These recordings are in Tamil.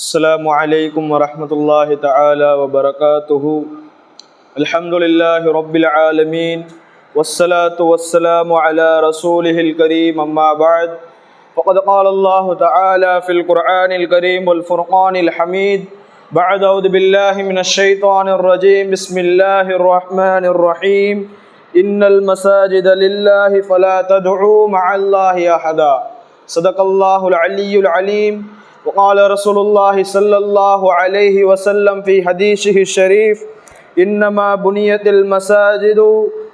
السلام عليكم ورحمة الله تعالى وبركاته. الحمد لله رب العالمين والصلاة والسلام على رسوله الكريم أما بعد. فقد قال الله تعالى في القرآن الكريم والفرقان الحميد بعد أعوذ بالله من الشيطان الرجيم بسم الله الرحمن الرحيم إن المساجد لله فلا تدعوا مع الله أحدا. صدق الله العلي العليم. وقال رسول الله صلى الله عليه وسلم في حديثه الشريف إنما بنيت المساجد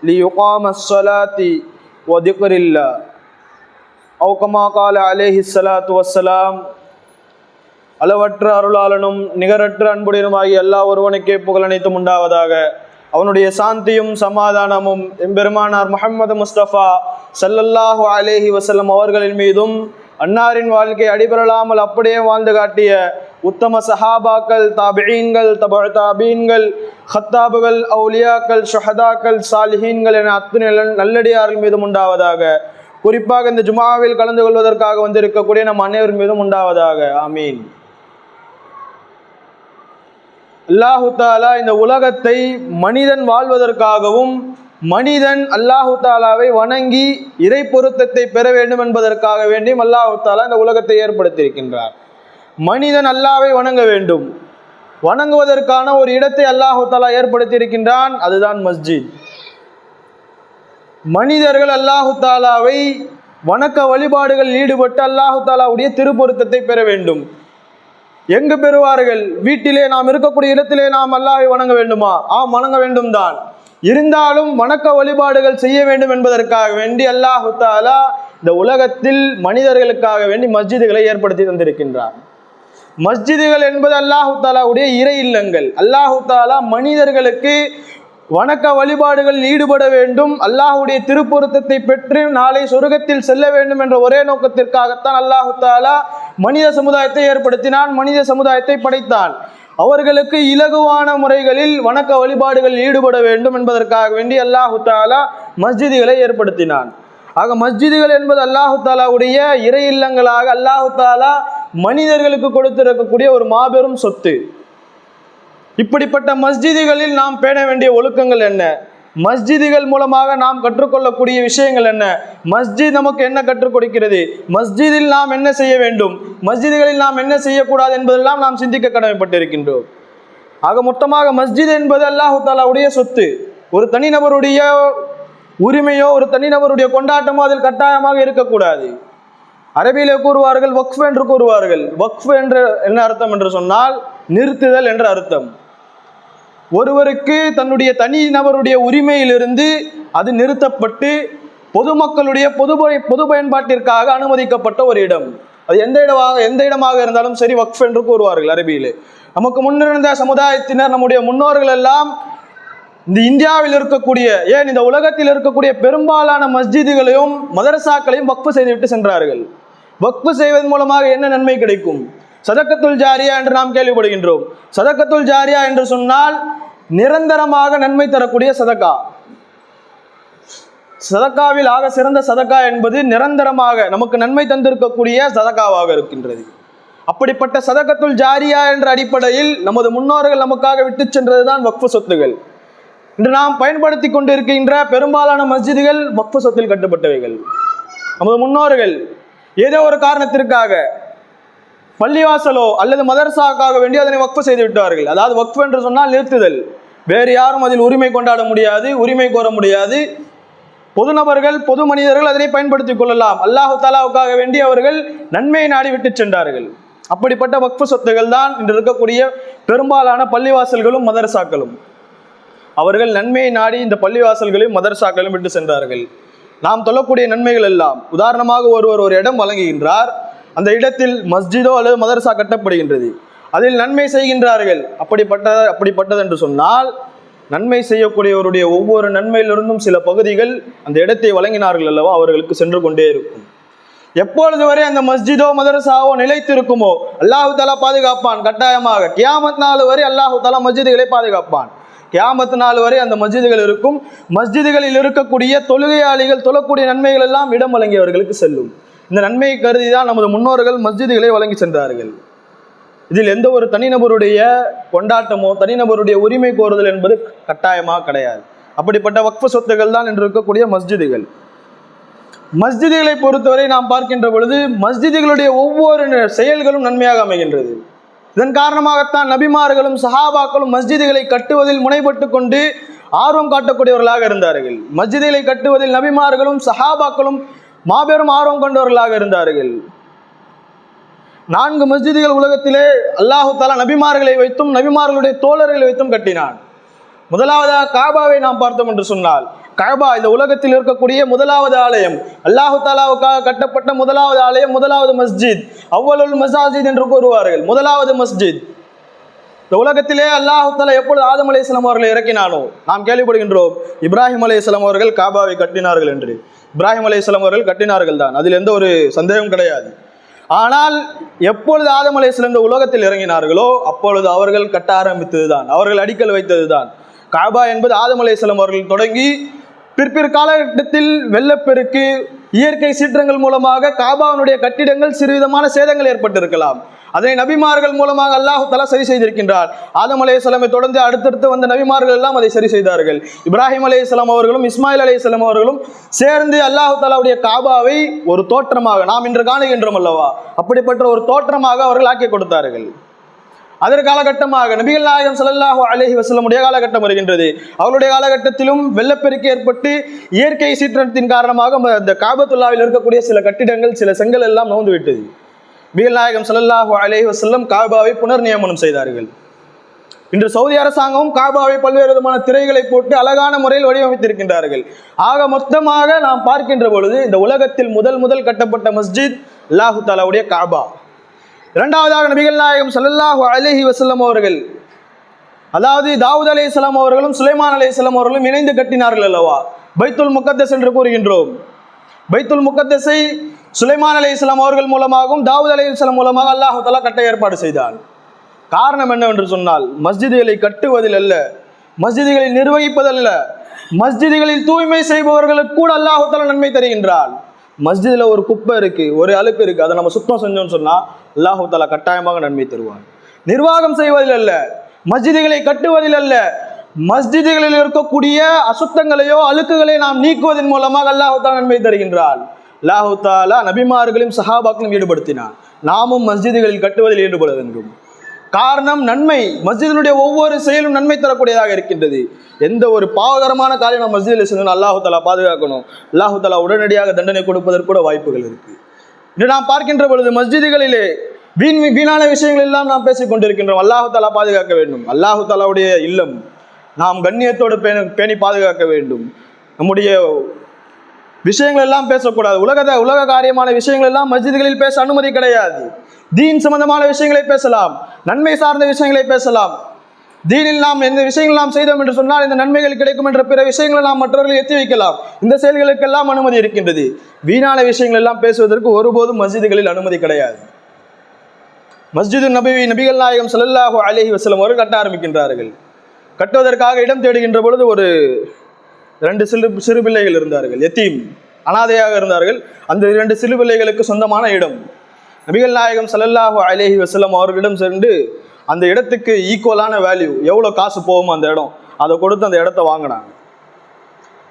ليقام الصلاة وذكر الله أو كما قال عليه الصلاة والسلام அளவற்ற அருளாளனும் நிகரற்ற அன்புடையனுமாகிய எல்லா ஒருவனுக்கே புகழனைத்தும் உண்டாவதாக அவனுடைய சாந்தியும் சமாதானமும் எம்பெருமானார் முஹம்மது முஸ்தபா ஸல்லல்லாஹு அலைஹி வஸல்லம் அவர்களின் மீதும் அன்னாரின் வாழ்க்கை அடிபெறலாமல் அப்படியே வாழ்ந்து காட்டிய உத்தம சஹாபாக்கள் தாபீன்கள் தப தாபீன்கள் ஹத்தாபுகள் அவுலியாக்கள் ஷஹதாக்கள் சாலிஹீன்கள் என அத்துணை நல்லடியார்கள் மீதும் உண்டாவதாக. குறிப்பாக இந்த ஜுமாவில் கலந்து கொள்வதற்காக வந்திருக்கக்கூடிய நம் அனைவர் மீதும் உண்டாவதாக. ஆமீன். அல்லாஹு தாலா இந்த உலகத்தை மனிதன் வாழ்வதற்காகவும் மனிதன் அல்லாஹு தாலாவை வணங்கி இறை பொருத்தத்தை பெற வேண்டும் என்பதற்காக வேண்டியும் அல்லாஹு தாலா இந்த உலகத்தை ஏற்படுத்தியிருக்கின்றார். மனிதன் அல்லாவை வணங்க வேண்டும். வணங்குவதற்கான ஒரு இடத்தை அல்லாஹு தாலா ஏற்படுத்தியிருக்கின்றான். அதுதான் மஸ்ஜித். மனிதர்கள் அல்லாஹு தாலாவை வணக்க வழிபாடுகளில் ஈடுபட்டு அல்லாஹு தாலாவுடைய திருப்பொருத்தத்தை பெற வேண்டும். எங்கு பெறுவார்கள்? வீட்டிலே நாம் இருக்கக்கூடிய இடத்திலே நாம் அல்லாஹை வணங்க வேண்டுமா? ஆம் வணங்க வேண்டும் தான் இருந்தாலும் வணக்க வழிபாடுகள் செய்ய வேண்டும் என்பதற்காக வேண்டி அல்லாஹு தாலா இந்த உலகத்தில் மனிதர்களுக்காக வேண்டி மஸ்ஜிதுகளை ஏற்படுத்தி தந்திருக்கின்றார். மஸ்ஜிதுகள் என்பது அல்லாஹு தாலாவுடைய இறை இல்லங்கள். அல்லாஹு தாலா மனிதர்களுக்கு வணக்க வழிபாடுகள் ஈடுபட வேண்டும். அல்லாஹுடைய திருப்பொருத்தத்தை பெற்று நாளை சொர்க்கத்தில் செல்ல வேண்டும் என்ற ஒரே நோக்கத்திற்காகத்தான் அல்லாஹு தாலா மனித சமுதாயத்தை ஏற்படுத்தினான் மனித சமுதாயத்தை படைத்தான். அவர்களுக்கு இலகுவான முறைகளில் வணக்க வழிபாடுகளில் ஈடுபட வேண்டும் என்பதற்காக வேண்டி அல்லாஹு தாலா மஸ்ஜிதுகளை ஏற்படுத்தினான். ஆக மஸ்ஜிதுகள் என்பது அல்லாஹு தாலாவுடைய இறை இல்லங்களாக அல்லாஹு தாலா மனிதர்களுக்கு கொடுத்திருக்கக்கூடிய ஒரு மாபெரும் சொத்து. இப்படிப்பட்ட மஸ்ஜிதுகளில் நாம் பேண வேண்டிய ஒழுக்கங்கள் என்ன? மஸ்ஜிதுகள் மூலமாக நாம் கற்றுக்கொள்ளக்கூடிய விஷயங்கள் என்ன? மஸ்ஜித் நமக்கு என்ன கற்றுக் கொடுக்கிறது? மஸ்ஜிதில் நாம் என்ன செய்ய வேண்டும்? மஸ்ஜிதுகளில் நாம் என்ன செய்யக்கூடாது என்பதெல்லாம் நாம் சிந்திக்க கடமைப்பட்டிருக்கின்றோம். ஆக மொத்தமாக மஸ்ஜித் என்பது அல்லாஹு தாலாவுடைய சொத்து. ஒரு தனிநபருடைய உரிமையோ ஒரு தனிநபருடைய கொண்டாட்டமோ அதில் கட்டாயமாக இருக்கக்கூடாது. அரபியிலே கூறுவார்கள் வக்ஃப் என்று கூறுவார்கள். வக்ஃப் என்று என்ன அர்த்தம் என்று சொன்னால் நிறுத்துதல் என்ற அர்த்தம். ஒருவருக்கு தன்னுடைய தனி நபருடைய உரிமையிலிருந்து அது நிறுத்தப்பட்டு பொதுமக்களுடைய பொது பொது பயன்பாட்டிற்காக அனுமதிக்கப்பட்ட ஒரு இடம். அது எந்த இடமாக எந்த இடமாக இருந்தாலும் சரி வக்ஃப் என்று கூறுவார்கள் அரபியில். நமக்கு முன்னிருந்த சமுதாயத்தினர் நம்முடைய முன்னோர்கள் எல்லாம் இந்த இந்தியாவில் இருக்கக்கூடிய ஏன் இந்த உலகத்தில் இருக்கக்கூடிய பெரும்பாலான மஸ்ஜிதுகளையும் மதரசாக்களையும் வக்ஃபு செய்துவிட்டு சென்றார்கள். வக்ஃபு செய்வதன் மூலமாக என்ன நன்மை கிடைக்கும்? சதக்கத்துல் ஜாரியா என்று நாம் கேள்விப்படுகின்றோம். சதக்கத்துல் ஜாரியா என்று சொன்னால் நிரந்தரமாக நன்மை தரக்கூடிய சதக்கா. சதக்காவில் ஆக சிறந்த சதக்கா என்பது நிரந்தரமாக நமக்கு நன்மை தந்திருக்கக்கூடிய சதக்காவாக இருக்கின்றது. அப்படிப்பட்ட சதக்கத்துல் ஜாரியா என்ற அடிப்படையில் நமது முன்னோர்கள் நமக்காக விட்டு சென்றதுதான் வக்ஃபு சொத்துகள். இன்று நாம் பயன்படுத்தி கொண்டிருக்கின்ற பெரும்பாலான மஸ்ஜிதுகள் வக்ஃபு சொத்தில் கட்டப்பட்டவைகள். நமது முன்னோர்கள் ஏதோ ஒரு காரணத்திற்காக பள்ளிவாசலோ அல்லது மதரசாக்காக வேண்டி அதனை வக்ஃபு செய்து விட்டார்கள். அதாவது வக்ஃப் என்று சொன்னால் நிறுத்துதல். வேறு யாரும் அதில் உரிமை கொண்டாட முடியாது உரிமை கோர முடியாது. பொது நபர்கள் பொது மனிதர்கள் அதனை பயன்படுத்திக் கொள்ளலாம். அல்லாஹு தாலாவுக்காக வேண்டி அவர்கள் நன்மையை நாடி விட்டு சென்றார்கள். அப்படிப்பட்ட வக்ஃபு சொத்துகள் தான் இன்று இருக்கக்கூடிய பெரும்பாலான பள்ளிவாசல்களும் மதரசாக்களும் அவர்கள் நன்மையை நாடி இந்த பள்ளிவாசல்களையும் மதரசாக்களையும் விட்டு சென்றார்கள். நாம் சொல்லக்கூடிய நன்மைகள் எல்லாம். உதாரணமாக ஒருவர் ஒரு இடம் வழங்குகின்றார். அந்த இடத்தில் மஸ்ஜிதோ அல்லது மதரசா கட்டப்படுகின்றது. அதில் நன்மை செய்கின்றார்கள். அப்படிப்பட்ட அப்படிப்பட்டது என்று சொன்னால் நன்மை செய்யக்கூடியவருடைய ஒவ்வொரு நன்மையிலிருந்தும் சில பகுதிகள் அந்த இடத்தை வழங்கினார்கள் அல்லவா? அவர்களுக்கு சென்று கொண்டே இருக்கும். எப்பொழுது வரை அந்த மஸ்ஜிதோ மதரசாவோ நிலைத்திருக்குமோ? அல்லாஹு தாலா பாதுகாப்பான். கட்டாயமாக. கியாமத் நாள் வரை அல்லாஹு தாலா மஸ்ஜிதுகளை பாதுகாப்பான். கியாமத் நாள் வரை அந்த மஸ்ஜிதுகள் இருக்கும். மஸ்ஜிதுகளில் இருக்கக்கூடிய தொழுகையாளிகள் தொழக்கூடிய நன்மைகள் எல்லாம் இடம் வழங்கியவர்களுக்கு செல்லும். இந்த நன்மையை கருதி தான் நமது முன்னோர்கள் மஸ்ஜிதுகளை வழங்கி சென்றார்கள். இதில் எந்த ஒரு தனிநபருடைய கொண்டாட்டமோ தனிநபருடைய உரிமை கோருதல் என்பது கட்டாயமாக கிடையாது. அப்படிப்பட்ட வக்ஃப சொத்துக்கள் தான் என்று இருக்கக்கூடிய மஸ்ஜிதுகள். மஸ்ஜிதுகளை பொறுத்தவரை நாம் பார்க்கின்ற பொழுது மஸ்ஜிதுகளுடைய ஒவ்வொரு செயல்களும் நன்மையாக அமைகின்றது. இதன் காரணமாகத்தான் நபிமார்களும் சஹாபாக்களும் மஸ்ஜிதுகளை கட்டுவதில் முனைப்பட்டு கொண்டு ஆர்வம் காட்டக்கூடியவர்களாக இருந்தார்கள். மஸ்ஜிதுகளை கட்டுவதில் நபிமார்களும் சஹாபாக்களும் மாபெரும் ஆர்வம் கொண்டவர்களாக இருந்தார்கள். நான்கு மஸ்ஜிதுகள் உலகத்திலே அல்லாஹு தாலா நபிமார்களை வைத்தும் நபிமார்களுடைய தோழர்களை வைத்தும் கட்டினான். முதலாவதாக காபாவை நாம் பார்த்தோம் என்று சொன்னால் காபா இந்த உலகத்தில் இருக்கக்கூடிய முதலாவது ஆலயம். அல்லாஹு தாலாவுக்காக கட்டப்பட்ட முதலாவது ஆலயம் முதலாவது மஸ்ஜித். அவ்வளவு மசாஜித் என்று கூறுவார்கள். முதலாவது மஸ்ஜித். இந்த உலகத்திலே அல்லாஹு எப்பொழுது ஆதம் அலைஹிஸ்ஸலாம் அவர்களை இறக்கினானோ நாம் கேள்விப்படுகின்றோம் இப்ராஹிம் அலைஹிஸ்ஸலாம் அவர்கள் காபாவை கட்டினார்கள் என்று. இப்ராஹிம் அலைஹிஸ்ஸலாம் அவர்கள் கட்டினார்கள் தான். அதில் எந்த ஒரு சந்தேகம் கிடையாது. ஆனால் எப்பொழுது ஆதம் அலைஹிஸ்ஸலாம் இந்த உலகத்தில் இறங்கினார்களோ அப்பொழுது அவர்கள் கட்ட ஆரம்பித்ததுதான் அவர்கள் அடிக்கல் வைத்ததுதான் காபா என்பது ஆதம் அலைஹிஸ்ஸலாம் அவர்கள் தொடங்கி பிற்பிற் காலகட்டத்தில் வெள்ளப்பெருக்கு இயற்கை சீற்றங்கள் மூலமாக காபாவினுடைய கட்டிடங்கள் சிறுவிதமான சேதங்கள் ஏற்பட்டிருக்கலாம். அதனை நபிமார்கள் மூலமாக அல்லாஹு தலா சரி செய்திருக்கின்றார். ஆதம் அலைஹிஸ்ஸலாமை தொடர்ந்து அடுத்தடுத்து வந்த நபிமார்கள் எல்லாம் அதை சரி செய்தார்கள். இப்ராஹிம் அலைஹிஸ்ஸலாம் அவர்களும் இஸ்மாயில் அலைஹிஸ்ஸலாம் அவர்களும் சேர்ந்து அல்லாஹு தலாவுடைய காபாவை ஒரு தோற்றமாக நாம் இன்று காணுகின்றோம் அல்லவா? அப்படிப்பட்ட ஒரு தோற்றமாக அவர்கள் ஆக்கி கொடுத்தார்கள். அதற்கு காலகட்டமாக நபிகள் நாயகம் சல்லாஹு அலஹி வசலமுடைய காலகட்டம் வருகின்றது. அவருடைய காலகட்டத்திலும் வெள்ளப்பெருக்கு ஏற்பட்டு இயற்கை சீற்றத்தின் காரணமாக அந்த காபத்துல்லாவில் இருக்கக்கூடிய சில கட்டிடங்கள் சில செங்கல் எல்லாம் நோந்து விட்டது வீல்நாயகம் சல்லாஹு ஸல்லல்லாஹு வசல்லம் காபாவை புனர் நியமனம் செய்தார்கள். இன்று சவுதி அரசாங்கமும் காபாவை பல்வேறு விதமான திரைகளை போட்டு அழகான முறையில் வடிவமைத்திருக்கின்றார்கள். ஆக மொத்தமாக நாம் பார்க்கின்ற பொழுது இந்த உலகத்தில் முதல் முதல் கட்டப்பட்ட மஸ்ஜித் அல்லாஹு தாலாவுடைய காபா. இரண்டாவதாக நபிகள் நாயகம் சல்லாஹு அலஹி வசல்லம் அவர்கள் அதாவது தாவூத் அலைஹிஸ்ஸலாம் அவர்களும் சுலைமான் அலைஹிஸ்ஸலாம் அவர்களும் இணைந்து கட்டினார்கள் அல்லவா? பைத்துல் முக்கத்தஸ் என்று கூறுகின்றோம். பைத்துல் முக்கத்தஸை சுலைமான் அலைஹிஸ்ஸலாம் அவர்கள் மூலமாகவும் தாவூத் அலைஹிஸ்ஸலாம் மூலமாக அல்லாஹு தஆலா கட்ட ஏற்பாடு செய்தார். காரணம் என்னவென்று சொன்னால் மஸ்ஜிதுகளை கட்டுவதில் அல்ல மஸ்ஜிதுகளை நிர்வகிப்பதல்ல மஸ்ஜிதுகளில் தூய்மை செய்பவர்களுக்கு கூட அல்லாஹு தஆலா நன்மை தருகின்றார். மஸ்ஜிதில் ஒரு குப்பை இருக்கு ஒரு அழுக்கு இருக்கு அதை நம்ம சுத்தம் செஞ்சோம்னு சொன்னால் அல்லாஹு தஆலா கட்டாயமாக நன்மை தருவார். நிர்வாகம் செய்வதில் அல்ல மஸ்ஜிதுகளை கட்டுவதில் அல்ல மஸ்ஜிதுகளில் இருக்கக்கூடிய அசுத்தங்களையோ அழுக்குகளை நாம் நீக்குவதன் மூலமாக அல்லாஹு தஆலா நன்மை தருகின்றான் அல்லாஹு தாலா நபிமார்களையும் சஹாபாக்களும் ஈடுபடுத்தினான். நாமும் மஸ்ஜிதுகளில் கட்டுவதில் ஈடுபட வேண்டும். காரணம் நன்மை. மஸ்ஜிதினுடைய ஒவ்வொரு செயலும் நன்மை தரக்கூடியதாக இருக்கின்றது. எந்த ஒரு பாவகரமான காரியம் நம்ம மஸ்ஜிதில் செஞ்சோம் அல்லாஹு தலா பாதுகாக்கணும். அல்லாஹு தலா உடனடியாக தண்டனை கொடுப்பதற்கு கூட வாய்ப்புகள் இருக்கு. இன்று நாம் பார்க்கின்ற பொழுது மஸ்ஜிதுகளிலே வீண் வீணான விஷயங்கள் எல்லாம் நாம் பேசிக் கொண்டிருக்கின்றோம். அல்லாஹு தலா பாதுகாக்க வேண்டும். அல்லாஹு தலாவுடைய இல்லம் நாம் கண்ணியத்தோடு பேணி பேணி பாதுகாக்க வேண்டும். நம்முடைய விஷயங்கள் எல்லாம் பேசக்கூடாது. உலகத உலக காரியமான விஷயங்கள் எல்லாம் மஸ்ஜிதுகளில் பேச அனுமதி கிடையாது. தீன் சம்பந்தமான விஷயங்களை பேசலாம். நன்மை சார்ந்த விஷயங்களை பேசலாம். தீனில் நாம் எந்த விஷயங்கள் நாம் செய்தோம் என்று சொன்னால் இந்த நன்மைகள் கிடைக்கும் என்ற பிற விஷயங்களை நாம் மற்றவர்கள் எத்தி வைக்கலாம். இந்த செயல்களுக்கெல்லாம் அனுமதி இருக்கின்றது. வீணான விஷயங்கள் எல்லாம் பேசுவதற்கு ஒருபோதும் மஸ்ஜிதுகளில் அனுமதி கிடையாது. மஸ்ஜிது நபி நபிகள் நாயகம் சல்லாஹூ அலஹி வசலம் அவர்கள் கட்ட ஆரம்பிக்கின்றார்கள். கட்டுவதற்காக இடம் தேடுகின்ற பொழுது ஒரு ரெண்டு சிறு சிறு பிள்ளைகள் இருந்தார்கள் எத்தீம் அனாதையாக இருந்தார்கள். அந்த இரண்டு சிறு பிள்ளைகளுக்கு சொந்தமான இடம். நபிகள் நாயகம் சல்லல்லாஹு அலேஹி வசலம் அவர்களிடம் சென்று அந்த இடத்துக்கு ஈக்குவலான வேல்யூ எவ்வளோ காசு போகுமோ அந்த இடம் அதை கொடுத்து அந்த இடத்த வாங்கினாங்க.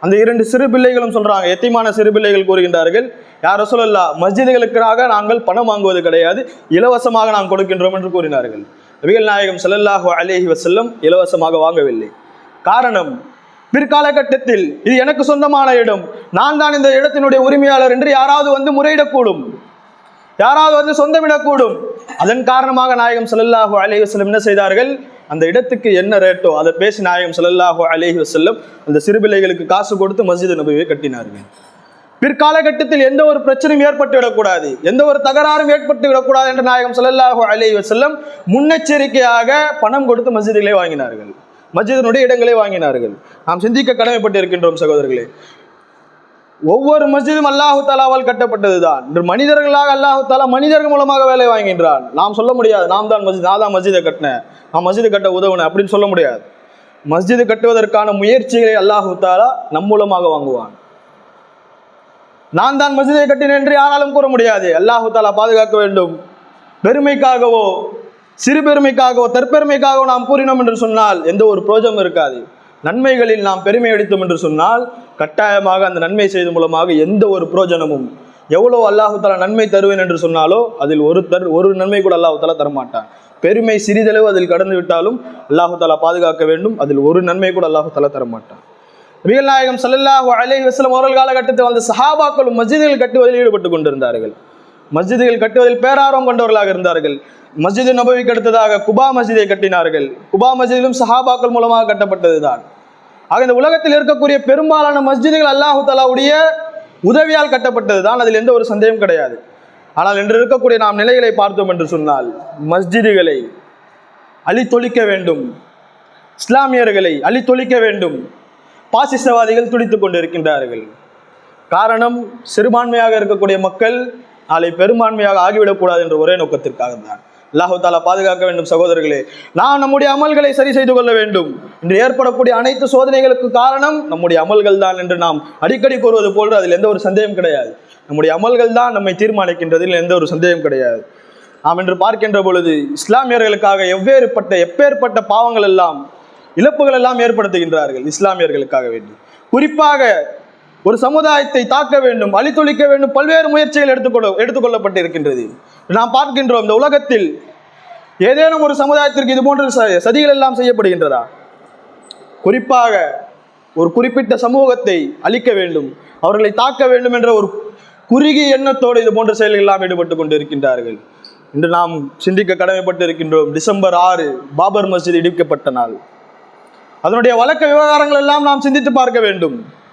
அந்த இரண்டு சிறு பிள்ளைகளும் சொல்றாங்க எத்தியமான சிறு பிள்ளைகள் கூறுகின்றார்கள் யார் சொல்லல்லா மஸ்ஜிதுகளுக்காக நாங்கள் பணம் வாங்குவது கிடையாது இலவசமாக நாம் கொடுக்கின்றோம் என்று கூறினார்கள். நபிகள் நாயகம் சல்லல்லாஹு அலேஹி வசல்லம் இலவசமாக வாங்கவில்லை. காரணம் பிற்காலகட்டத்தில் இது எனக்கு சொந்தமான இடம். நான் தான் இந்த இடத்தினுடைய உரிமையாளர் என்று யாராவது வந்து முறையிடக்கூடும். யாராவது வந்து சொந்தமிடக்கூடும். அதன் காரணமாக நாயகம் சல்லாஹூ அலி வஸல்லம் என்ன செய்தார்கள்? அந்த இடத்துக்கு என்ன ரேட்டோ அதை பேசி நாயகம் சல்லாஹூ அலைஹி வசல்லம் அந்த சிறுபிள்ளைகளுக்கு காசு கொடுத்து மஸ்ஜித் நபியை கட்டினார்கள். பிற்காலகட்டத்தில் எந்த ஒரு பிரச்சனையும் ஏற்பட்டு விடக்கூடாது. எந்த ஒரு தகராறும் ஏற்பட்டு விடக்கூடாது என்று நாயகம் சல்லாஹூ அலி வசல்லம் முன்னெச்சரிக்கையாக பணம் கொடுத்து மஸ்ஜிதுகளை வாங்கினார்கள். மஸ்ஜிதினுடைய இடங்களை வாங்கினார்கள். நாம் சிந்திக்க கடமைப்பட்டு இருக்கின்றோம் சகோதரர்களே. ஒவ்வொரு மஸ்ஜிதும் அல்லாஹு தாலாவால் கட்டப்பட்டதுதான். இன்று மனிதர்களாக அல்லாஹு தாலா மனிதர்கள் மூலமாக வேலை வாங்கின்றான் நாம் சொல்ல முடியாது நாம் தான் மஸ்ஜித் நான் தான் மஸ்ஜிதை கட்டினேன். நான் மஸ்ஜிதை கட்ட உதவுனேன் அப்படின்னு சொல்ல முடியாது. மஸ்ஜிது கட்டுவதற்கான முயற்சிகளை அல்லாஹு தாலா நம் மூலமாக வாங்குவான். நான் தான் மஸ்ஜிதை கட்டினேன் என்று யாராலும் கூற முடியாது. அல்லாஹு தாலா பாதுகாக்க வேண்டும். பெருமைக்காகவோ சிறுபெருமைக்காகவோ தற்பெருமைக்காகவோ நாம் கூறினோம் என்று சொன்னால் எந்த ஒரு பிரோஜனம் இருக்காது. நன்மைகளில் நாம் பெருமை அடித்தோம் என்று சொன்னால் கட்டாயமாக அந்த நன்மை செய்த மூலமாக எந்த ஒரு புரோஜனமும் எவ்வளோ அல்லாஹு நன்மை தருவேன் என்று சொன்னாலோ அதில் ஒரு தர் ஒரு நன்மை கூட அல்லாஹு தஆலா தரமாட்டான். பெருமை சிறிதளவு அதில் கடந்து விட்டாலும் அல்லாஹு பாதுகாக்க வேண்டும் அதில் ஒரு நன்மை கூட அல்லாஹு தரமாட்டான். நபிகள் நாயகம் சல்லாஹூ அலைஹி வஸ்லம் அவர்கள் காலகட்டத்தில் வந்த சஹாபாக்களும் மஸ்ஜிதுகள் கட்டுவதில் ஈடுபட்டு கொண்டிருந்தார்கள். மஸ்ஜிதுகள் கட்டுவதில் பேரார்வம் கொண்டவர்களாக இருந்தார்கள். மஸ்ஜிது நபவிக்கு அடுத்ததாக குபா மஸ்ஜிதை கட்டினார்கள். குபா மஸ்ஜிதிலும் சஹாபாக்கள் மூலமாக கட்டப்பட்டதுதான். ஆக இந்த உலகத்தில் இருக்கக்கூடிய பெரும்பாலான மஸ்ஜிதுகள் அல்லாஹு தஆலாவுடைய உதவியால் கட்டப்பட்டது தான் அதில் எந்த ஒரு சந்தேகம் கிடையாது. ஆனால் இன்று இருக்கக்கூடிய நாம் நிலைகளை பார்த்தோம் என்று சொன்னால் மஸ்ஜிதுகளை அழித்தொழிக்க வேண்டும். இஸ்லாமியர்களை அழித்தொழிக்க வேண்டும். பாசிசவாதிகள் துடித்துக் கொண்டிருக்கின்றார்கள். காரணம் சிறுபான்மையாக இருக்கக்கூடிய மக்கள் நாளை பெரும்பான்மையாக ஆகிவிடக்கூடாது என்ற ஒரே நோக்கத்திற்காக தான் அல்லாஹு தாலா பாதுகாக்க வேண்டும் சகோதரர்களே. நாம் நம்முடைய அமல்களை சரி செய்து கொள்ள வேண்டும். இன்று ஏற்படக்கூடிய அனைத்து சோதனைகளுக்கு காரணம் நம்முடைய அமல்கள் தான் என்று நாம் அடிக்கடி கூறுவது போன்று அதில் எந்த ஒரு சந்தேகம் கிடையாது. நம்முடைய அமல்கள் தான் நம்மை தீர்மானிக்கின்றதில் எந்த ஒரு சந்தேகம் கிடையாது. நாம் இன்று பார்க்கின்ற பொழுது இஸ்லாமியர்களுக்காக எவ்வேறுபட்ட எப்பேற்பட்ட பாவங்கள் எல்லாம் இழப்புகள் எல்லாம் ஏற்படுத்துகின்றார்கள் இஸ்லாமியர்களுக்காக வேண்டி. குறிப்பாக ஒரு சமுதாயத்தை தாக்க வேண்டும் அழித்தொழிக்க வேண்டும் பல்வேறு முயற்சிகள் எடுத்துக்கொள்ள எடுத்துக்கொள்ளப்பட்டிருக்கின்றது. நாம் பார்க்கின்றோம் இந்த உலகத்தில் ஏதேனும் ஒரு சமுதாயத்திற்கு இது போன்ற ச- சதிகள் எல்லாம் செய்யப்படுகின்றதா? குறிப்பாக ஒரு குறிப்பிட்ட சமூகத்தை அழிக்க வேண்டும் அவர்களை தாக்க வேண்டும் என்ற ஒரு குறுகிய எண்ணத்தோடு இது போன்ற செயல்கள் எல்லாம் ஈடுபட்டு கொண்டிருக்கின்றார்கள். இன்று நாம் சிந்திக்க கடமைப்பட்டு இருக்கின்றோம் டிசம்பர் ஆறு பாபர் மஸ்ஜித் இடிக்கப்பட்ட நாள். அதனுடைய வழக்க விவகாரங்கள் எல்லாம் நாம் சிந்தித்து பார்க்க வேண்டும்.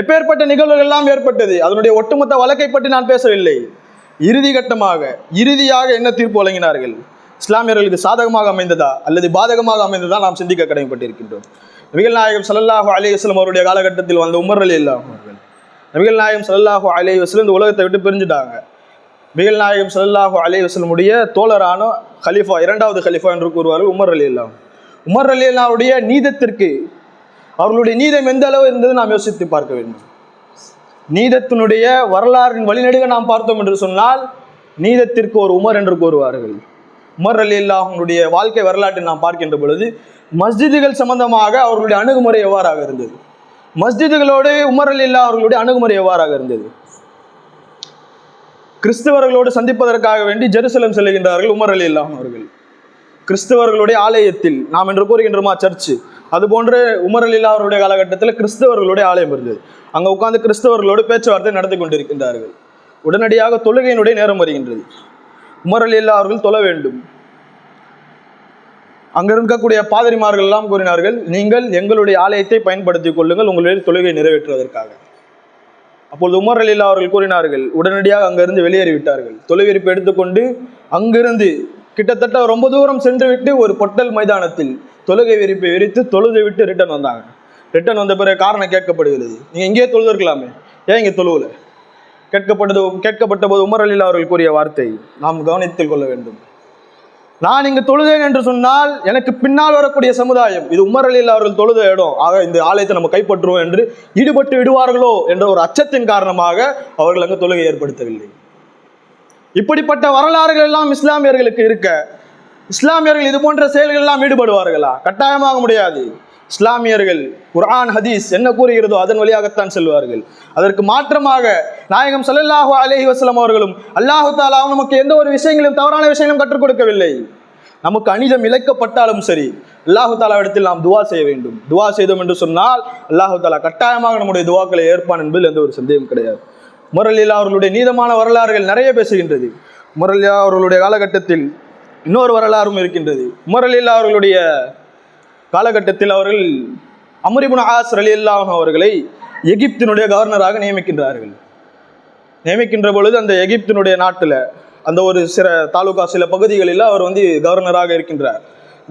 எப்பேற்பட்ட நிகழ்வுகள் எல்லாம் ஏற்பட்டது? அதனுடைய ஒட்டுமொத்த வழக்கை பற்றி நான் பேசவில்லை. இறுதி கட்டமாக இறுதியாக என்ன தீர்ப்பு வழங்கினார்கள்? இஸ்லாமியர்களுக்கு சாதகமாக அமைந்ததா? அல்லது பாதகமாக அமைந்ததா நாம் சிந்திக்க கடமைப்பட்டிருக்கின்றோம். நபிகள் நாயகம் சல்லாஹு அலைஹி அவருடைய காலகட்டத்தில் வந்த உமர் அலி அவர்கள் நபிகள் நாயகம் சல்லாஹு அலைஹி வஸ்லம் இந்த உலகத்தை விட்டு பிரிஞ்சுட்டாங்க. நபிகள் நாயகம் சல்லாஹு அலைஹி வஸ்லமுடைய தோழரான கலிஃபா இரண்டாவது கலிஃபா என்று கூறுவார்கள் உமர் அலி உமர் அலி அல்லாவுடைய நீதத்திற்கு அவர்களுடைய நீதம் எந்த அளவு இருந்தது நாம் யோசித்து பார்க்க வேண்டும். நீதத்தினுடைய வரலாறின் வழிநடுக நாம் பார்த்தோம் என்று சொன்னால் நீதத்திற்கு ஒரு உமர் என்று கூறுவார்கள். உமர் அலி அல்லாஹனுடைய வாழ்க்கை வரலாற்றை நாம் பார்க்கின்ற பொழுது மஸ்ஜிதுகள் சம்பந்தமாக அவர்களுடைய அணுகுமுறை எவ்வாறாக இருந்தது? மஸ்ஜிதுகளோடு உமர் அலி அல்லா அவர்களுடைய அணுகுமுறை எவ்வாறாக இருந்தது? கிறிஸ்தவர்களோடு சந்திப்பதற்காக வேண்டி ஜெருசலம் செல்கின்றார்கள் உமர் அலி அல்லாஹ் அவர்கள். கிறிஸ்தவர்களுடைய ஆலயத்தில் நாம் என்று கூறுகின்றோமா சர்ச்சு. அதுபோன்று உமர் அலில்லா அவருடைய காலகட்டத்தில் கிறிஸ்தவர்களுடைய ஆலயம் இருந்தது. அங்கே உட்கார்ந்து கிறிஸ்தவர்களோடு பேச்சுவார்த்தை நடத்தி கொண்டிருக்கின்றார்கள். உடனடியாக தொழுகையினுடைய நேரம் வருகின்றது. உமர் அலில்லா அவர்கள் தொழ வேண்டும். அங்கே இருக்கக்கூடிய பாதிரிமார்கள் எல்லாம் கூறினார்கள் நீங்கள் எங்களுடைய ஆலயத்தை பயன்படுத்திக் கொள்ளுங்கள் உங்களுடைய தொழுகை நிறைவேற்றுவதற்காக. அப்பொழுது உமர் அலில்லா அவர்கள் கூறினார்கள் உடனடியாக அங்கிருந்து வெளியேறிவிட்டார்கள். தொலைவிருப்பு எடுத்துக்கொண்டு அங்கிருந்து கிட்டத்தட்ட ரொம்ப தூரம் சென்றுவிட்டு ஒரு பொட்டல் மைதானத்தில் தொழுகை விரிப்பை விரித்து தொழுது விட்டு ரிட்டர்ன் வந்தாங்க. ரிட்டர்ன் வந்த பிறகு காரணம் கேட்கப்படுகிறது. நீங்கள் இங்கேயே தொழுதிருக்கலாமே ஏன் இங்கே தொழுவில்? கேட்கப்பட்டது கேட்கப்பட்ட போது உமர் அலில் அவர்கள் கூறிய வார்த்தை நாம் கவனித்துக் கொள்ள வேண்டும். நான் இங்கு தொழுதேன் என்று சொன்னால் எனக்கு பின்னால் வரக்கூடிய சமுதாயம் இது உமர் அலில் அவர்கள் தொழுத இடம் ஆக இந்த ஆலயத்தை நம்ம கைப்பற்றுவோம் என்று ஈடுபட்டு விடுவார்களோ என்ற ஒரு அச்சத்தின் காரணமாக அவர்கள் அங்கு தொழுகை ஏற்படுத்தவில்லை. இப்படிப்பட்ட வரலாறுகள் எல்லாம் இஸ்லாமியர்களுக்கு இருக்க இஸ்லாமியர்கள் இது போன்ற செயல்கள் எல்லாம் ஈடுபடுவார்களா? கட்டாயமாக முடியாது. இஸ்லாமியர்கள் குர்ஆன் ஹதீஸ் என்ன கூறுகிறதோ அதன் வழியாகத்தான் செல்வார்கள். அதற்கு மாற்றமாக நாயகம் ஸல்லல்லாஹு அலைஹி வஸ்லம் அவர்களும் அல்லாஹு தாலாவும் நமக்கு எந்த ஒரு விஷயங்களும் தவறான விஷயங்களும் கற்றுக் கொடுக்கவில்லை. நமக்கு அனிதம் இழைக்கப்பட்டாலும் சரி அல்லாஹு தாலா இடத்தில் நாம் துவா செய்ய வேண்டும். துவா செய்தோம் என்று சொன்னால் அல்லாஹு தாலா கட்டாயமாக நம்முடைய துவாக்களை ஏற்பான் என்பதில் எந்த ஒரு சந்தேகம் கிடையாது. முரளிலா அவர்களுடைய நீதமான வரலாறுகள் நிறைய பேசுகின்றது. முரளியா அவர்களுடைய காலகட்டத்தில் இன்னொரு வரலாறும் இருக்கின்றது. உமரலில்லா அவர்களுடைய காலகட்டத்தில் அவர்கள் அமரிபுன் ஆஸ் அலி அவர்களை எகிப்தினுடைய கவர்னராக நியமிக்கின்றார்கள். நியமிக்கின்ற பொழுது அந்த எகிப்தினுடைய நாட்டில் அந்த ஒரு சில தாலுகா சில பகுதிகளில் அவர் வந்து கவர்னராக இருக்கின்றார்.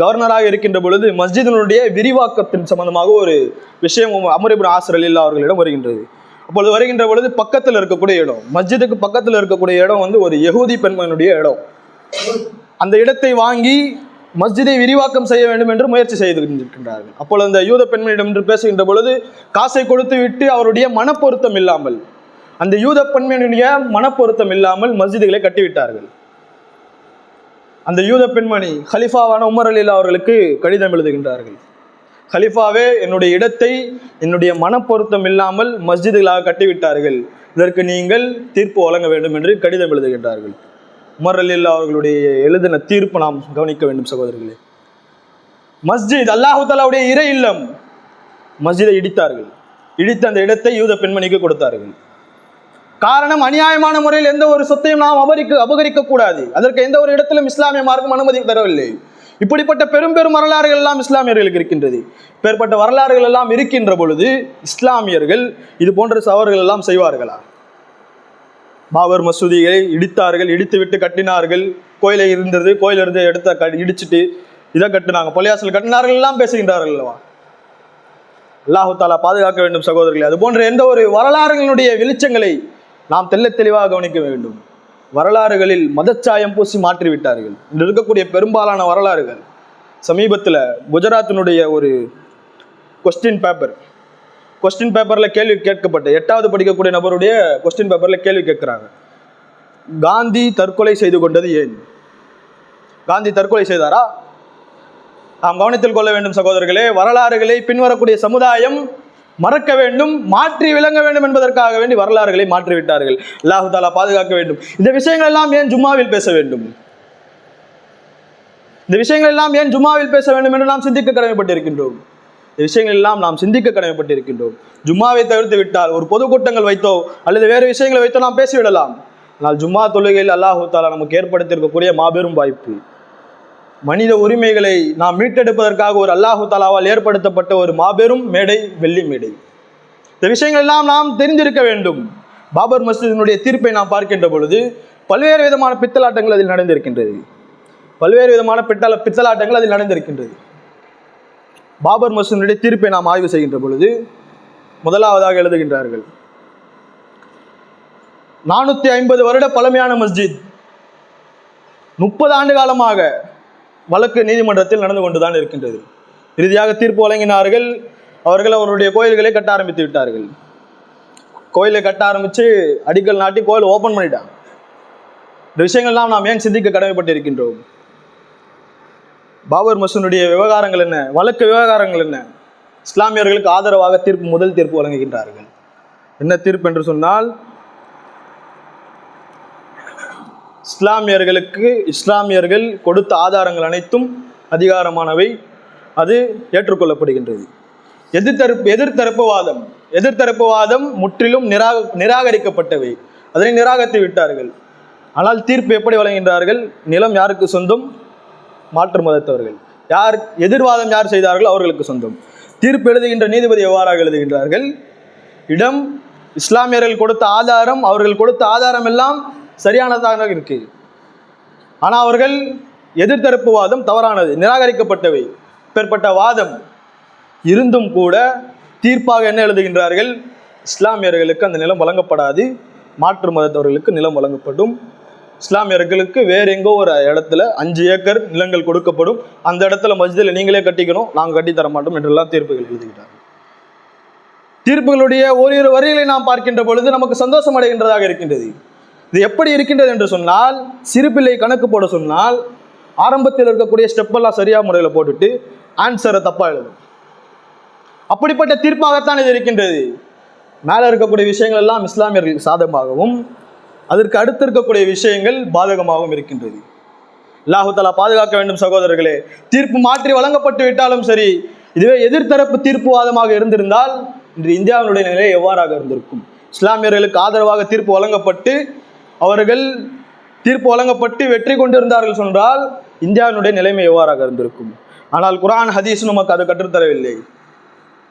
கவர்னராக இருக்கின்ற பொழுது மஸ்ஜிதினுடைய விரிவாக்கத்தின் சம்பந்தமாக ஒரு விஷயம் அமரிபுன் ஆசர் அலில்லா அவர்களிடம் வருகின்றது. அப்பொழுது வருகின்ற பொழுது பக்கத்தில் இருக்கக்கூடிய இடம் மஸ்ஜிதுக்கு பக்கத்தில் இருக்கக்கூடிய இடம் வந்து ஒரு யகூதி பெண்மனுடைய இடம். அந்த இடத்தை வாங்கி மஸ்ஜிதை விரிவாக்கம் செய்ய வேண்டும் என்று முயற்சி செய்து கொண்டிருக்கின்றார்கள் அப்பொழுது அந்த யூத பெண்மணியிடம் என்று பேசுகின்ற பொழுது காசை கொடுத்து விட்டு அவருடைய மனப்பொருத்தம் இல்லாமல் அந்த யூத பெண்மணியுடைய மனப்பொருத்தம் இல்லாமல் மஸ்ஜிதுகளை கட்டிவிட்டார்கள். அந்த யூத பெண்மணி ஹலிஃபாவான உமர் அலிலா அவர்களுக்கு கடிதம் எழுதுகின்றார்கள். ஹலிஃபாவே என்னுடைய இடத்தை என்னுடைய மனப்பொருத்தம் இல்லாமல் மஸ்ஜிதுகளாக கட்டிவிட்டார்கள். இதற்கு நீங்கள் தீர்ப்பு வழங்க வேண்டும் என்று கடிதம் எழுதுகின்றார்கள். உமர் அலில்லா அவர்களுடைய எழுதின தீர்ப்பு நாம் கவனிக்க வேண்டும் சகோதரர்களே. மஸ்ஜித் அல்லாஹு தாலாவுடைய இறை இல்லம். மஸ்ஜிதை இடித்தார்கள். இடித்த அந்த இடத்தை யூத பெண்மணிக்கு கொடுத்தார்கள். காரணம் அநியாயமான முறையில் எந்த ஒரு சொத்தையும் நாம் அபரிக்க அபகரிக்க கூடாது. அதற்கு எந்த ஒரு இடத்திலும் இஸ்லாமிய மார்க்கம் அனுமதி தரவில்லை. இப்படிப்பட்ட பெரும் பெரும் வரலாறுகள் எல்லாம் இஸ்லாமியர்களுக்கு இருக்கின்றது. இப்பேற்பட்ட வரலாறுகள் எல்லாம் இருக்கின்ற பொழுது இஸ்லாமியர்கள் இது போன்ற சவறுகள் எல்லாம் செய்வார்களா? பாபர் மசூதியை இடித்தார்கள் இடித்து விட்டு கட்டினார்கள். கோயிலை இருந்தது கோயில் இருந்து எடுத்த க இடிச்சிட்டு இதை கட்டினாங்க. பள்ளியாசல் கட்டினார்கள் எல்லாம் பேசுகின்றார்கள் அல்லவா? அல்லாஹு தாலா பாதுகாக்க வேண்டும் சகோதரர்களே. அது போன்ற எந்த ஒரு வரலாறுகளுடைய வெளிச்சங்களை நாம் தெல்ல தெளிவாக கவனிக்க வேண்டும். வரலாறுகளில் மதச்சாயம் பூசி மாற்றி விட்டார்கள் இன்று இருக்கக்கூடிய பெரும்பாலான வரலாறுகள் சமீபத்தில் குஜராத்தினுடைய ஒரு கொஸ்டின் பேப்பர் கொஸ்டின் பேப்பரில் கேள்வி கேட்கப்பட்டு எட்டாவது படிக்கக்கூடிய நபருடைய கொஸ்டின் பேப்பரில் கேள்வி கேட்குறாங்க. காந்தி தற்கொலை செய்து கொண்டது ஏன்? காந்தி தற்கொலை செய்தாரா? நாம் கவனத்தில் கொள்ள வேண்டும் சகோதரர்களே வரலாறுகளை பின்வரக்கூடிய சமுதாயம் மறக்க வேண்டும் மாற்றி விளங்க வேண்டும் என்பதற்காக வேண்டி வரலாறுகளை மாற்றிவிட்டார்கள். அல்லாஹு தாலா பாதுகாக்க வேண்டும். இந்த விஷயங்கள் எல்லாம் ஏன் ஜும்மாவில் பேச வேண்டும்? இந்த விஷயங்கள் எல்லாம் ஏன் ஜும்மாவில் பேச வேண்டும் என்று நாம் சிந்திக்க கடமைப்பட்டிருக்கின்றோம். இந்த விஷயங்கள் எல்லாம் நாம் சிந்திக்க கடமைப்பட்டிருக்கின்றோம். ஜும்மாவை தவிர்த்து விட்டால் ஒரு பொதுக்கூட்டங்கள் வைத்தோ அல்லது வேறு விஷயங்களை வைத்தோ நாம் பேசிவிடலாம். ஆனால் ஜும்மா தொழுகையில் அல்லாஹு தாலா நமக்கு ஏற்படுத்தியிருக்கக்கூடிய மாபெரும் வாய்ப்பு. மனித உரிமைகளை நாம் மீட்டெடுப்பதற்காக ஒரு அல்லாஹு தாலாவால் ஏற்படுத்தப்பட்ட ஒரு மாபெரும் மேடை வெள்ளி மேடை. இந்த விஷயங்கள் எல்லாம் நாம் தெரிந்திருக்க வேண்டும். பாபர் மஸ்ஜிதினுடைய தீர்ப்பை நாம் பார்க்கின்ற பொழுது பல்வேறு விதமான பித்தலாட்டங்கள் அதில் நடந்திருக்கின்றது. பல்வேறு விதமான பித்தல பித்தலாட்டங்கள் அதில் நடந்திருக்கின்றது. பாபர் மஸ்ஜிதினுடைய தீர்ப்பை நாம் ஆய்வு செய்கின்ற பொழுது முதலாவதாக எழுதுகின்றார்கள். நானூற்றி ஐம்பது வருட பழமையான மஸ்ஜித் முப்பது ஆண்டு காலமாக வழக்கு நீதிமன்றத்தில் நடந்து கொண்டுதான் இருக்கின்றது. இறுதியாக தீர்ப்பு வழங்கினார்கள். அவர்கள் அவருடைய கோயில்களை கட்ட ஆரம்பித்து விட்டார்கள். கோயிலை கட்ட ஆரம்பித்து அடிக்கல் நாட்டி கோயில் ஓப்பன் பண்ணிட்டாங்க. இந்த விஷயங்கள்லாம் நாம் ஏன் சிந்திக்க கடமைப்பட்டு இருக்கின்றோம் பாபர் மசூனுடைய விவகாரங்கள் என்ன? வழக்கு விவகாரங்கள் என்ன? இஸ்லாமியர்களுக்கு ஆதரவாக தீர்ப்பு முதல் தீர்ப்பு வழங்குகின்றார்கள். என்ன தீர்ப்பு என்று சொன்னால் இஸ்லாமியர்களுக்கு இஸ்லாமியர்கள் கொடுத்த ஆதாரங்கள் அனைத்தும் அதிகாரமானவை. அது ஏற்றுக்கொள்ளப்படுகின்றது. எதிர்த்தரப்பு எதிர்த்தரப்பு வாதம் எதிர்த்தரப்பு வாதம் முற்றிலும் நிராக நிராகரிக்கப்பட்டவை. அதனை நிராகரித்து விட்டார்கள். ஆனால் தீர்ப்பு எப்படி வழங்குகின்றார்கள்? நிலம் யாருக்கு சொந்தம்? மாற்று மதத்தவர்கள். யார் எதிர்வாதம் யார் செய்தார்களோ அவர்களுக்கு சொந்தம். தீர்ப்பு எழுதுகின்ற நீதிபதி எவ்வாறாக எழுதுகின்றார்கள்? இடம் இஸ்லாமியர்கள் கொடுத்த ஆதாரம் அவர்கள் கொடுத்த ஆதாரம் எல்லாம் சரியானதாக இருக்கு. ஆனால் அவர்கள் எதிர்த்தரப்பு வாதம் தவறானது நிராகரிக்கப்பட்டவை. பெறப்பட்ட வாதம் இருந்தும் கூட தீர்ப்பாக என்ன எழுதுகின்றார்கள்? இஸ்லாமியர்களுக்கு அந்த நிலம் வழங்கப்படாது மாற்று மதத்தவர்களுக்கு நிலம் வழங்கப்படும். இஸ்லாமியர்களுக்கு வேற எங்கோ ஒரு இடத்துல அஞ்சு ஏக்கர் நிலங்கள் கொடுக்கப்படும். அந்த இடத்துல மஸ்ஜிதில் நீங்களே கட்டிக்கணும் நாங்கள் கட்டி தர மாட்டோம் என்றெல்லாம் தீர்ப்புகள் எழுதுகிறார்கள் தீர்ப்புகளுடைய ஓரிரு வரிகளை நாம் பார்க்கின்ற பொழுது நமக்கு சந்தோஷம் அடைகின்றதாக இருக்கின்றது. இது எப்படி இருக்கின்றது என்று சொன்னால் சிறுபிள்ளை கணக்கு போட சொன்னால் ஆரம்பத்தில் இருக்கக்கூடிய ஸ்டெப்பெல்லாம் சரியாக முறையில் போட்டுட்டு ஆன்சரை தப்பாக எழுதும். அப்படிப்பட்ட தீர்ப்பாகத்தான் இது இருக்கின்றது. மேலே இருக்கக்கூடிய விஷயங்கள் எல்லாம் இஸ்லாமியர்களுக்கு சாதகமாகவும் அதற்கு அடுத்து இருக்கக்கூடிய விஷயங்கள் பாதகமாகவும் இருக்கின்றது. அல்லாஹுத்தாலா பாதுகாக்க வேண்டும் சகோதரர்களே. தீர்ப்பு மாற்றி வழங்கப்பட்டு விட்டாலும் சரி இதுவே எதிர்த்தரப்பு தீர்ப்புவாதமாக இருந்திருந்தால் இன்று இந்தியாவினுடைய நிலை எவ்வாறாக இருந்திருக்கும்? இஸ்லாமியர்களுக்கு ஆதரவாக தீர்ப்பு வழங்கப்பட்டு அவர்கள் தீர்ப்பு வழங்கப்பட்டு வெற்றி கொண்டிருந்தார்கள் சொன்னால் இந்தியாவினுடைய நிலைமை எவ்வாறாக இருந்திருக்கும்? ஆனால் குரான் ஹதீஸ் நமக்கு அது கற்றுத்தரவில்லை.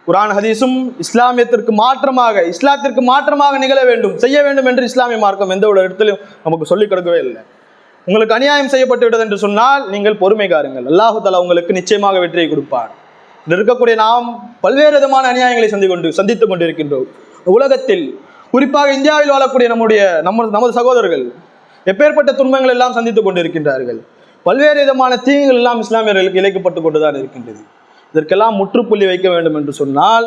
குரான் ஹதீஸும் இஸ்லாமியத்திற்கு மாற்றமாக இஸ்லாத்திற்கு மாற்றமாக நிகழ வேண்டும் செய்ய வேண்டும் என்று இஸ்லாமிய மார்க்கம் எந்த ஒரு இடத்திலும் நமக்கு சொல்லிக் கொடுக்கவே இல்லை. உங்களுக்கு அநியாயம் செய்யப்பட்டு விட்டது என்று சொன்னால் நீங்கள் பொறுமை காருங்கள் அல்லாஹு தலா உங்களுக்கு நிச்சயமாக வெற்றியை கொடுப்பார். இதில் இருக்கக்கூடிய நாம் பல்வேறு விதமான அநியாயங்களை சந்தி கொண்டு சந்தித்துக் கொண்டிருக்கின்றோம். உலகத்தில் குறிப்பாக இந்தியாவில் வாழக்கூடிய நம்முடைய நம்ம நமது சகோதரர்கள் எப்பேற்பட்ட துன்பங்கள் எல்லாம் சந்தித்துக் கொண்டிருக்கின்றார்கள். பல்வேறு விதமான தீங்குகள் எல்லாம் இஸ்லாமியர்களுக்கு இழைக்கப்பட்டு கொண்டுதான் இருக்கின்றது. இதற்கெல்லாம் முற்றுப்புள்ளி வைக்க வேண்டும் என்று சொன்னால்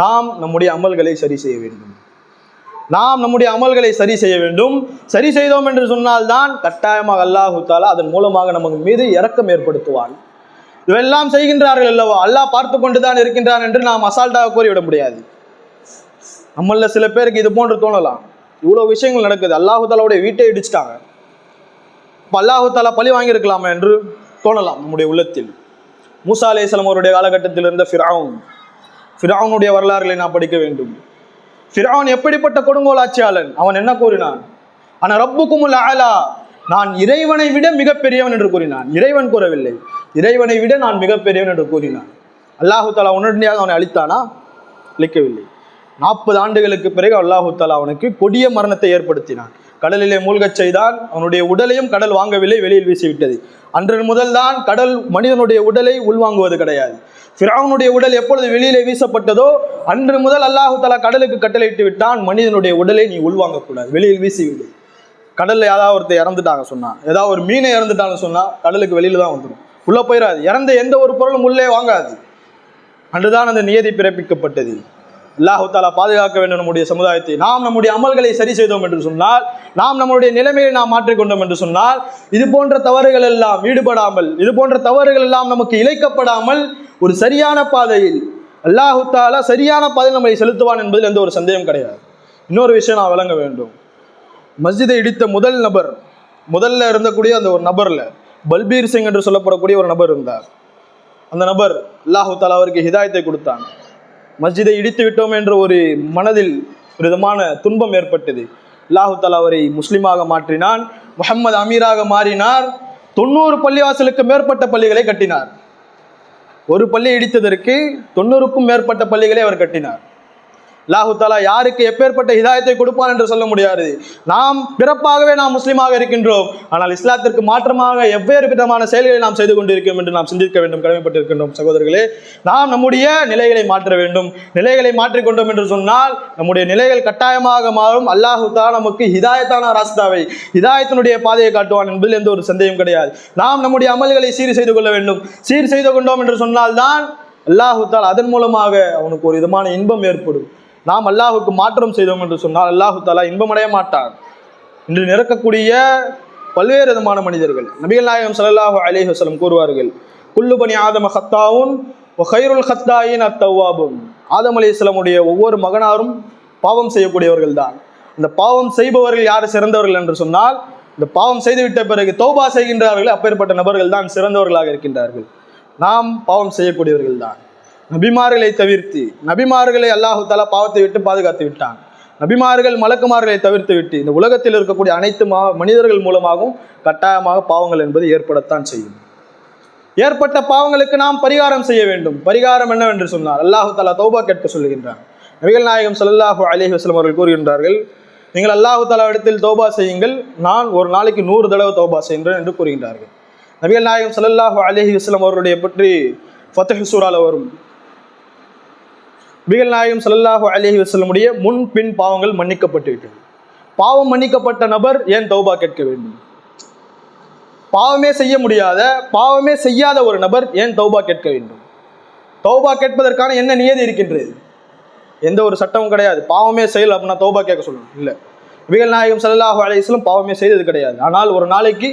நாம் நம்முடைய அமல்களை சரி செய்ய வேண்டும். நாம் நம்முடைய அமல்களை சரி செய்ய வேண்டும். சரி செய்தோம் என்று சொன்னால்தான் கட்டாயமாக அல்லாஹு தாலா அதன் மூலமாக நமக்கு மீது இறக்கம் ஏற்படுத்துவான். இவெல்லாம் செய்கின்றார்கள் அல்லவா? அல்லாஹ் பார்த்து கொண்டுதான் இருக்கின்றான் என்று நாம் அசால்ட்டாக கூறிவிட முடியாது. நம்மள சில பேருக்கு இது போன்று தோணலாம். இவ்வளோ விஷயங்கள் நடக்குது. அல்லாஹு தாலாவுடைய வீட்டை இடிச்சிட்டாங்க. இப்போ அல்லாஹு தாலா பழி வாங்கியிருக்கலாமா என்று தோணலாம் நம்முடைய உள்ளத்தில். மூசா அலைஹிஸ்ஸலாம் அவருடைய காலகட்டத்தில் இருந்த ஃபிரவுன் ஃபிரவுனுடைய வரலாறுகளை நாம் படிக்க வேண்டும். ஃபிரவுன் எப்படிப்பட்ட கொடுங்கோல் ஆட்சியாளன் அவன் என்ன கூறினான்? ஆனால் ரப்புக்குமுல் அலா நான் இறைவனை விட மிகப்பெரியவன் என்று கூறினான். இறைவன் கூறவில்லை. இறைவனை விட நான் மிகப்பெரியவன் என்று கூறினான். அல்லாஹு தாலா உடனடியாக அவனை அழித்தானா? அழிக்கவில்லை. நாற்பது ஆண்டுகளுக்கு பிறகு அல்லாஹு தாலா அவனுக்கு கொடிய மரணத்தை ஏற்படுத்தினான். கடலிலே மூழ்கச் செய்தான். அவனுடைய உடலையும் கடல் வாங்கவில்லை வெளியில் வீசிவிட்டது. அன்று முதல்தான் கடல் மனிதனுடைய உடலை உள்வாங்குவது கிடையாது. ஃபிரௌனுடைய உடல் எப்பொழுது வெளியிலே வீசப்பட்டதோ அன்று முதல் அல்லாஹு தலா கடலுக்கு கட்டளையிட்டு விட்டான் மனிதனுடைய உடலை நீ உள்வாங்கக்கூடாது வெளியில் வீசிவிடு. கடல்ல ஏதாவது ஒருத்தர் இறந்துட்டாங்க சொன்னா ஏதாவது ஒரு மீனை இறந்துட்டாங்கன்னு சொன்னா கடலுக்கு வெளியில தான் வந்துடும் உள்ள போயிடாது இறந்த எந்த ஒரு பொருளும் உள்ளே வாங்காது. அன்றுதான் அந்த நியதி பிறப்பிக்கப்பட்டது. அல்லாஹு தாலா பாதுகாக்க வேண்டும் நம்முடைய சமுதாயத்தை. நாம் நம்முடைய அமல்களை சரி செய்தோம் என்று சொன்னால் நாம் நம்முடைய நிலைமையை நாம் மாற்றிக்கொண்டோம் என்று சொன்னால் இது போன்ற தவறுகள் எல்லாம் ஈடுபடாமல் இது போன்ற தவறுகள் எல்லாம் நமக்கு இழைக்கப்படாமல் ஒரு சரியான பாதையில் அல்லாஹு தாலா சரியான பாதையில் நம்மை செலுத்துவான் என்பதில் எந்த ஒரு சந்தேகம் கிடையாது. இன்னொரு விஷயம் நான் விளங்க வேண்டும். மஸ்ஜிதை இடித்த முதல் நபர் முதல்ல இருந்தக்கூடிய அந்த ஒரு நபர்ல பல்பீர் சிங் என்று சொல்லப்படக்கூடிய ஒரு நபர் இருந்தார். அந்த நபர் அல்லாஹு தாலா அவருக்கு ஹிதாயத்தை கொடுத்தான். மஸ்ஜிதை இடித்து விட்டோம் என்ற ஒரு மனதில் ஒரு விதமான துன்பம் ஏற்பட்டது. அல்லாஹு தாலா அவரை முஸ்லீமாக மாற்றினான். முகமது அமீராக மாறினார். தொண்ணூறு பள்ளிவாசலுக்கு மேற்பட்ட பள்ளிகளை கட்டினார். ஒரு பள்ளி இடித்ததற்கு தொண்ணூறுக்கும் மேற்பட்ட பள்ளிகளை அவர் கட்டினார். அல்லாஹு தாலா யாருக்கு எப்பேற்பட்ட ஹிதாயத்தை கொடுப்பான் என்று சொல்ல முடியாது. நாம் பிறப்பாகவே நாம் முஸ்லீமாக இருக்கின்றோம். ஆனால் இஸ்லாத்திற்கு மாற்றமாக எவ்வேறு விதமான செயல்களை நாம் செய்து கொண்டிருக்கோம் என்று நாம் சிந்திக்க வேண்டும் கடமைப்பட்டிருக்கின்றோம். சகோதரர்களே நாம் நம்முடைய நிலைகளை மாற்ற வேண்டும். நிலைகளை மாற்றிக்கொண்டோம் என்று சொன்னால் நம்முடைய நிலைகள் கட்டாயமாக மாறும். அல்லாஹுத்தாலா நமக்கு ஹிதாயத்தான ராஸ்தாவை ஹிதாயத்தினுடைய பாதையை காட்டுவான் என்பதில் எந்த ஒரு சந்தேகம் கிடையாது. நாம் நம்முடைய அமல்களை சீர் செய்து கொள்ள வேண்டும். சீர் செய்து கொண்டோம் என்று சொன்னால்தான் அல்லாஹுத்தால் அதன் மூலமாக அவனுக்கு ஒரு விதமான இன்பம் ஏற்படும். நாம் அல்லாஹுக்கு மாற்றம் செய்தோம் என்று சொன்னால் அல்லாஹு தாலா இன்பமடைய மாட்டார் இன்று நிறக்கக்கூடிய பல்வேறு விதமான மனிதர்கள். நபிகள் நாயகம் சல்லாஹு அலைஹி வசலம் கூறுவார்கள் குல்லுபனி ஆதம ஹத்தாவும் ஹைருல் ஹத்தாயின் அத்தவாபும். ஆதம் அலைஹிஸ்ஸலாமுடைய ஒவ்வொரு மகனாரும் பாவம் செய்யக்கூடியவர்கள் தான். இந்த பாவம் செய்பவர்கள் யார்? சிறந்தவர்கள் என்று சொன்னால் இந்த பாவம் செய்துவிட்ட பிறகு தௌபா செய்கின்றார்கள் அப்பேற்பட்ட நபர்கள் தான் சிறந்தவர்களாக இருக்கின்றார்கள். நாம் பாவம் செய்யக்கூடியவர்கள் தான். நபிமார்களை தவிர்த்து நபிமார்களை அல்லாஹு தாலா பாவத்தை விட்டு பாதுகாத்து விட்டான். நபிமார்கள் மலக்குமார்களை தவிர்த்து விட்டு இந்த உலகத்தில் இருக்கக்கூடிய அனைத்து மா மனிதர்கள் மூலமாகவும் கட்டாயமாக பாவங்கள் என்பது ஏற்படத்தான் செய்யும். ஏற்பட்ட பாவங்களுக்கு நாம் பரிகாரம் செய்ய வேண்டும். பரிகாரம் என்னவென்று சொன்னார் அல்லாஹு தாலா தௌபா கேட்க சொல்லுகின்றார் நபிகள் நாயகம் சல்லாஹூ அலைஹி வஸ்லம் அவர்கள் கூறுகின்றார்கள் நீங்கள் அல்லாஹு தாலா இடத்தில் தௌபா செய்யுங்கள் நான் ஒரு நாளைக்கு நூறு தடவை தௌபா செய்கின்றேன் என்று கூறுகின்றார்கள். நபிகள் நாயகம் சல்லாஹூ அலைஹி வஸ்லம் அவருடைய பற்றி ஃபத்தஹ் சூரால வரும். நபிகள் நாயகம் ஸல்லல்லாஹு அலைஹி முன் பின் பாவங்கள் மன்னிக்கப்பட்டு விட்டது பாவம் மன்னிக்கப்பட்ட நபர் ஏன் தௌபா கேட்க வேண்டும்? பாவமே செய்ய முடியாத பாவமே செய்யாத ஒரு நபர் ஏன் தௌபா கேட்க வேண்டும்? தௌபா கேட்பதற்கான என்ன நியதி இருக்கின்றது? எந்த ஒரு சட்டமும் கிடையாது. பாவமே செய்யல அப்படின்னா தௌபா கேட்க சொல்லணும். இல்லை. நபிகள் நாயகம் சல்லாஹு அலைஹி பாவமே செய்தது கிடையாது. ஆனால் ஒரு நாளைக்கு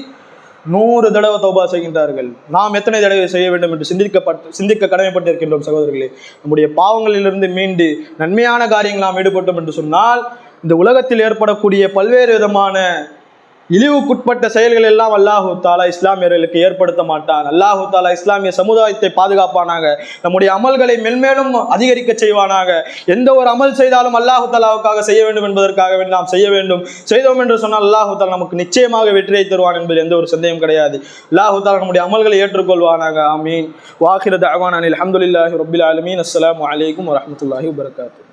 நூறு தடவை தௌபா செய்கின்றார்கள். நாம் எத்தனை தடவை செய்ய வேண்டும் என்று சிந்திக்கப்பட்டு சிந்திக்க கடமைப்பட்டிருக்கின்றோம் சகோதரர்களே. நம்முடைய பாவங்களிலிருந்து மீண்டு நன்மையான காரியங்கள் நாம் ஈடுபட்டோம் என்று சொன்னால் இந்த உலகத்தில் ஏற்படக்கூடிய பல்வேறு விதமான இழிவுக்குட்பட்ட செயல்கள் எல்லாம் அல்லாஹு தாலா இஸ்லாமியர்களுக்கு ஏற்படுத்த மாட்டான். அல்லாஹு தாலா இஸ்லாமிய சமுதாயத்தை பாதுகாப்பானாக நம்முடைய அமல்களை மென்மேலும் அதிகரிக்க செய்வானாக. எந்த ஒரு அமல் செய்தாலும் அல்லாஹு தாலாவுக்காக செய்ய வேண்டும் என்பதற்காக நாம் செய்ய வேண்டும். செய்தோம் என்று சொன்னால் அல்லாஹு தாலா நமக்கு நிச்சயமாக வெற்றியை தருவான் என்பதில் எந்த ஒரு சந்தேகம் கிடையாது. அல்லாஹு தாலா நம்முடைய அமல்களை ஏற்றுக்கொள்வானாக. ஆமீன். வாஹிரத் அஹ்வான் அனில் அஹமதுல்லாஹி ரபில் ஆலமீன். அஸ்லாம் வலைக்கம் வரமத்துல்லாஹி வரகாத்து